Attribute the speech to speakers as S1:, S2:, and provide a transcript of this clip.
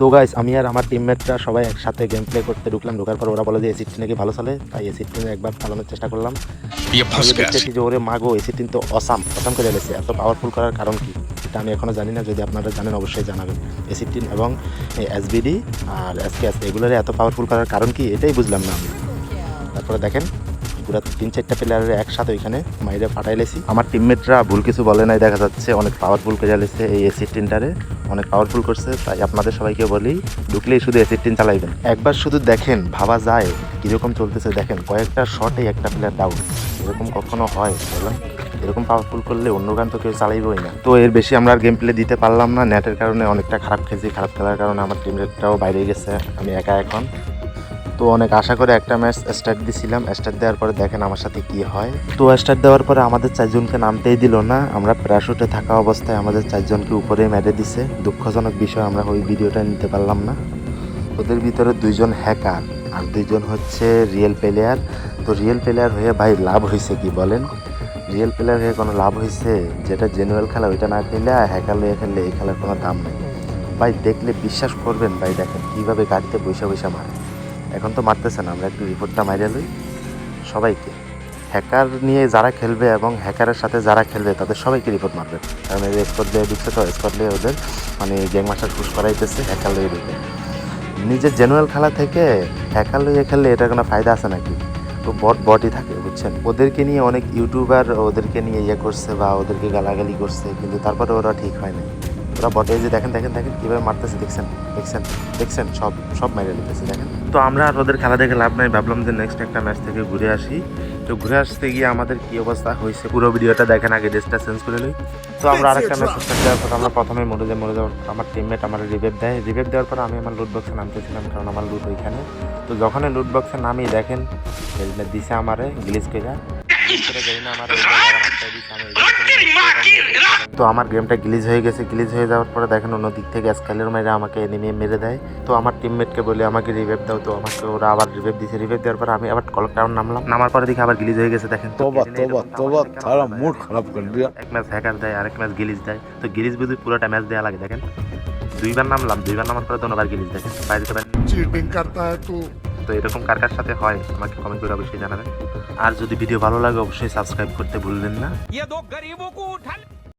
S1: তো গাইস আমি আর আমার টিমমেটরা সবাই একসাথে গেম প্লে করতে ঢুকলাম ঢোকার পর ওরা বলে যে এসিড নাকি ভালো চলে তাই এসিড টিনে একবার চালানোর চেষ্টা করলাম। দেখতেছি ওরে মাগো এসি টিন তো অসাম অসাম করে গেছে এত পাওয়ারফুল করার কারণ কি? এটা আমি এখনও জানি না যদি আপনারা জানেন অবশ্যই জানাবেন। এসি টিন এবং এসবিডি আর এসকেএস এগুলোর এত পাওয়ারফুল করার কারণ কি? এটাই বুঝলাম না আমি। তারপরে দেখেন পুরো তিন চারটা প্লেয়ারের একসাথে ওইখানে মাইরে ফাটাইলেছি। আমার টিমমেটরা ভুল কিছু বলে নাই দেখা যাচ্ছে অনেক পাওয়ারফুল করে লেছে এই এসিড টিনটারে অনেক পাওয়ারফুল করছে তাই আপনাদের সবাইকে বলি ঢুকলেই শুধু এসিড টিন চালাইবেন। একবার শুধু দেখেন ভাবা যায় কীরকম চলতেছে দেখেন কয়েকটা শটে একটা প্লেয়ার ডাউন এরকম কখনো হয় বলেন এরকম পাওয়ারফুল করলে অন্য গান তো কেউ চালাইবই না। তো এর বেশি আমরা আর গেম প্লে দিতে পারলাম না নেটের কারণে অনেকটা খারাপ খেয়েছি খারাপ খেলার কারণে আমার টিমমেটটাও বাইরে গেছে আমি একা এখন। তো অনেক আশা করে একটা ম্যাচ স্টার্ট দিছিলাম। স্টার্ট দেওয়ার পরে দেখেন আমার সাথে কি হয়। তো স্টার্ট দেওয়ার পরে আমাদের চারজনকে নামতেই দিল না। আমরা প্যারাশুটে থাকা অবস্থায় আমাদের চারজনকে উপরে মেরে দিছে। দুঃখজনক বিষয়, আমরা ওই ভিডিওটা নিতে পারলাম না। ওদের ভিতরে দুইজন হ্যাকার আর দুইজন হচ্ছে রিয়েল প্লেয়ার তো রিয়েল প্লেয়ার হয়ে ভাই লাভ হয়েছে কি বলেন? রিয়েল প্লেয়ার হয়ে কোনো লাভ হয়েছে যেটা জেনুয়াল খেলা, ওইটা না খেলে আর হ্যাকার লয়ে খেললে এই খেলার কোনো দাম নেই। ভাই দেখলে বিশ্বাস করবেন ভাই, দেখেন কীভাবে গাড়িতে বৈশা বৈশা মারে। এখন তো মারতেছে না, আমরা একটু রিপোর্টটা মাইরে লই। সবাইকে। হ্যাকার নিয়ে যারা খেলবে এবং হ্যাকারের সাথে যারা খেলবে, তাদের সবাইকে রিপোর্ট মারবে। কারণ এই স্কোর দিয়ে ঢুকছে তো স্কোর দিয়ে ওদের মানে গ্যাং মাস্টার পুশ করাইতেছে, হ্যাকার লইয়ে ঢুকে নিজের জেনুয়াল খেলা থেকে হ্যাকার লইয়ে খেললে এটার কোনো ফায়দা আছে নাকি? তো বট, বটই থাকে, বুঝছেন? ওদেরকে নিয়ে অনেক ইউটিউবার ওদেরকে নিয়ে ইয়ে করছে বা ওদেরকে গালাগালি করছে, কিন্তু তারপরে ওরা ঠিক হয় না ওরা বটে যে দেখেন দেখেন দেখেন কীভাবে মারতেছে দেখছেন দেখছেন দেখছেন সব সব মেরে নিতেছে দেখেন। তো আমরা আর ওদের খেলা দেখে লাভ নাই ভাবলাম যে নেক্সট একটা ম্যাচ থেকে ঘুরে আসি। তো ঘুরে আসতে গিয়ে আমাদের কি অবস্থা হয়েছে পুরো ভিডিওটা দেখেন আগে ড্রেসটা চেঞ্জ করে নিই। তো আমরা আরেকটা ম্যাচ স্টার্ট দেওয়ার পর আমরা প্রথমে মরে যাই মরে যাওয়ার আমার টিমমেট আমার রিভেভ দেয়। রিভেভ দেওয়ার পর আমি আমার লুট বক্সে নামতেছিলাম কারণ আমার লুট ওইখানে। তো যখন লুট বক্সে নামি দেখেন হেলমেট দিছে আমারে গ্লিজ করে। তো আমার গেমটা গ্লিজ হয়ে গেছে গ্লিজ হয়ে যাওয়ার পরে দেখেন অন্য দিক থেকে স্কালের মেরে আমাকে এনিমিয়ে মেরে দেয় তো আমার টিমমেটকে বলে আমাকে রিভেভ দাও তো আমাকে ওরা আবার রিভেভ দিয়েছে রিভেভ দেওয়ার পর আমি আবার কলক টাউন নামলাম নামার পরে দেখি আবার গ্লিজ হয়ে গেছে দেখেন
S2: তোবা
S1: তোবা
S2: তোবা
S1: তারা
S2: মুড খারাপ করে দিয়া
S1: এক ম্যাচ হ্যাকার দেয় আরেক ম্যাচ গ্লিজ দেয় তো গ্লিজ বুঝি পুরোটা ম্যাচ দেয়া লাগে দেখেন দুইবার নামলাম দুইবার নামার পরে দুবার গ্লিজ দেখেন বাইরে
S2: চিটিং করতা হ্যায় তু
S1: তো এরকম কার কার সাথে হয়, আমাকে কমেন্ট করে অবশ্যই জানাবেন। আর যদি ভিডিও ভালো লাগে, অবশ্যই সাবস্ক্রাইব করতে ভুলবেন না।